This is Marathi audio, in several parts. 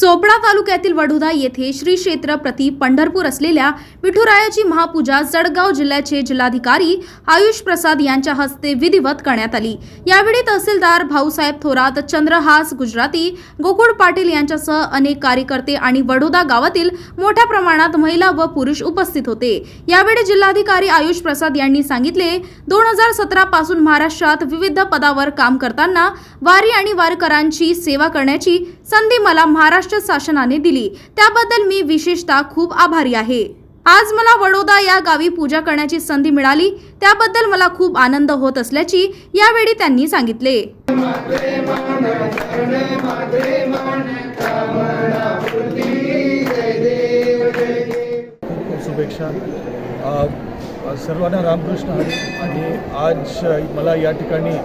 चोपडा तालुक्यातील वडोदा येथे श्री क्षेत्र प्रति पंढरपूर असलेल्या विठुरायाची महापूजा जळगाव जिल्ह्याचे जिल्हाधिकारी आयुष प्रसाद यांच्या हस्ते विधिवत करण्यात आली. यावेळी तहसीलदार भाऊसाहेब थोरात चंद्रहास गुजराती गोकुळ पाटील यांच्यासह अनेक कार्यकर्ते आणि वडोदा गावातील मोठ्या प्रमाणात महिला व पुरुष उपस्थित होते. यावेळी जिल्हाधिकारी आयुष प्रसाद यांनी सांगितले दोन हजार सतरा पासून महाराष्ट्रात विविध पदावर काम करताना वारी आणि वारकरांची सेवा करण्याची संधी मला महाराष्ट्र शासनाने दिली. त्याबद्दल मी विशेषतः खूप आभारी आहे. आज मला वडोदा या गावी पूजा करण्याची संधी मिळाली. त्याबद्दल मला खूप आनंद होत असल्याची यावेळी त्यांनी सांगितले. शुभेच्छा. सर्वांना रामकृष्ण हरी. आणि आज मला या ठिकाणी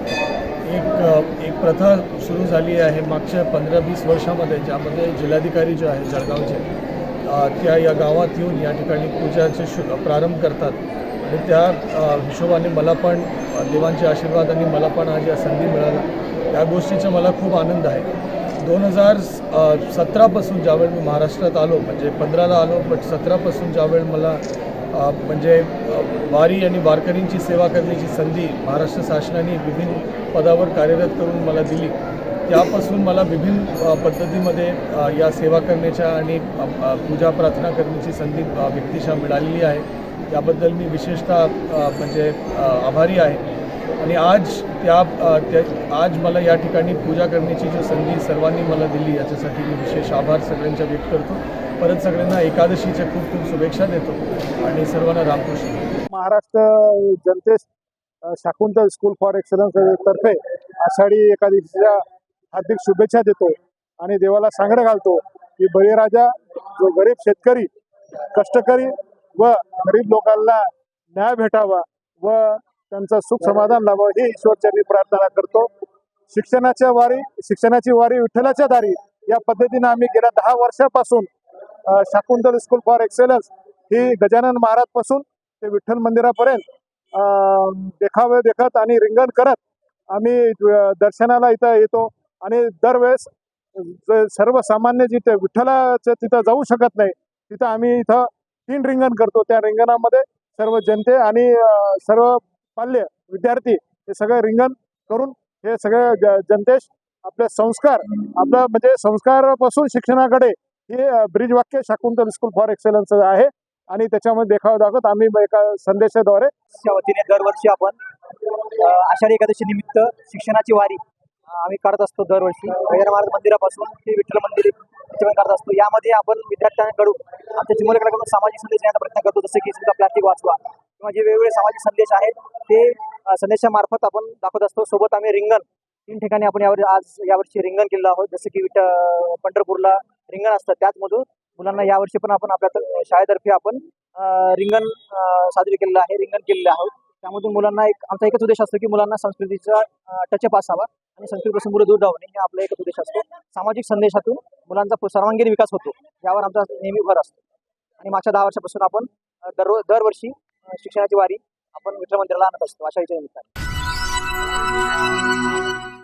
एक एक प्रथा सुरू झाली आहे मागच्या पंधरा वीस वर्षामध्ये ज्यामध्ये जिल्हाधिकारी जे आहे जळगावचे त्या या गावात येऊन या ठिकाणी पूजाचे शु प्रारंभ करतात. आणि त्या हिशोबाने मला पण देवांचे आशीर्वाद आणि मला पण आज या संधी मिळाला त्या गोष्टीचा मला खूप आनंद आहे. दोन हजार सतरापासून ज्यावेळी मी महाराष्ट्रात आलो म्हणजे पंधराला आलो बट सतरापासून ज्यावेळी मला म्हणजे वारी आणि वारकरींची सेवा करण्याची संधी महाराष्ट्र शासनाने विभिन्न पदावर कार्यरत करून मला दिली. त्यापासून मला विभिन्न पद्धतीमध्ये या सेवा करण्याच्या आणि पूजा प्रार्थना करण्याची संधी व्यक्तिशा मिळालेली आहे. याबद्दल मी विशेषतः म्हणजे आभारी आहे. आणि आज त्या आज मला या ठिकाणी पूजा करण्याची जी संधी सर्वांनी मला दिली याच्यासाठी मी विशेष आभार सगळ्यांचा व्यक्त करतो. परत सगळ्यांना एकादशीच्या खूप खूप शुभेच्छा देतो आणि सर्वांना रामकृष्ण महाराष्ट्र जनतेस शाकुंतल स्कूल फॉर एक्सलन्स तर्फे आषाढी एकादशीच्या हार्दिक शुभेच्छा देतो आणि देवाला सांगडं घालतो की बळीराजा जो गरीब शेतकरी कष्टकरी व गरीब लोकांना न्याय भेटावा व त्यांचं सुख समाधान लावावं ही ईश्वरचरणी प्रार्थना करतो. शिक्षणाच्या वारी शिक्षणाची वारी विठ्ठलाच्या दारी या पद्धतीनं आम्ही गेल्या दहा वर्षापासून शाकुंतल स्कूल फॉर एक्सेलन्स ही गजानन महाराजपासून ते विठ्ठल मंदिरापर्यंत देखावे देखत आणि रिंगण करत आम्ही दर्शनाला इथं येतो. आणि दरवेळेस सर्वसामान्य जिथे विठ्ठलाच्या तिथं जाऊ शकत नाही तिथं आम्ही इथं तीन रिंगण करतो. त्या रिंगणामध्ये सर्व जनते आणि सर्व पाल्य विद्यार्थी हे सगळं रिंगण करून हे सगळे जनतेश आपले संस्कार आपलं म्हणजे संस्कारापासून शिक्षणाकडे हे ब्रिज वाक्य शाकुंतल स्कूल फॉर एक्सेलन्स आहे. आणि त्याच्यामध्ये देखावा दाखवत आम्ही एका संदेशाद्वारे वतीने दरवर्षी आपण आषाढी एकादशी निमित्त शिक्षणाची वारी आम्ही काढत असतो दरवर्षी. महाराज मंदिरापासून ते विठ्ठल मंदिर करत काढत असतो. यामध्ये आपण विद्यार्थ्यांकडून आमच्या चिमुलकरांकडून सामाजिक संदेश देण्याचा प्रयत्न करतो. जसं की समजा प्लास्टिक वाचवा जे वेगवेगळे सामाजिक संदेश आहेत ते संदेशामार्फत आपण दाखवत असतो. सोबत आम्ही रिंगण तीन ठिकाणी आपण यावर आज यावर्षी रिंगण केलेलं आहोत. जसं की विठ पंढरपूरला रिंगण असतं त्याचमधून मुलांना यावर्षी पण आपण आपल्या शाळेतर्फे आपण रिंगण साजरे केलेलं आहे रिंगण केलेलं आहोत. त्यामधून मुलांना एक आमचा एकच उद्देश असतो की मुलांना संस्कृतीचा टचअप असावा आणि संस्कृतीपासून मुलं दूर राहू नये. हे आपला एकच उद्देश असतो. सामाजिक संदेशातून मुलांचा सर्वांगीण विकास होतो. यावर आमचा नेहमी भर असतो. आणि मागच्या दहा वर्षापासून आपण दररोज दरवर्षी शिक्षणाची वारी आपण विठ्ठल मंदिराला आणत असतो अशा याच्या निमित्ताने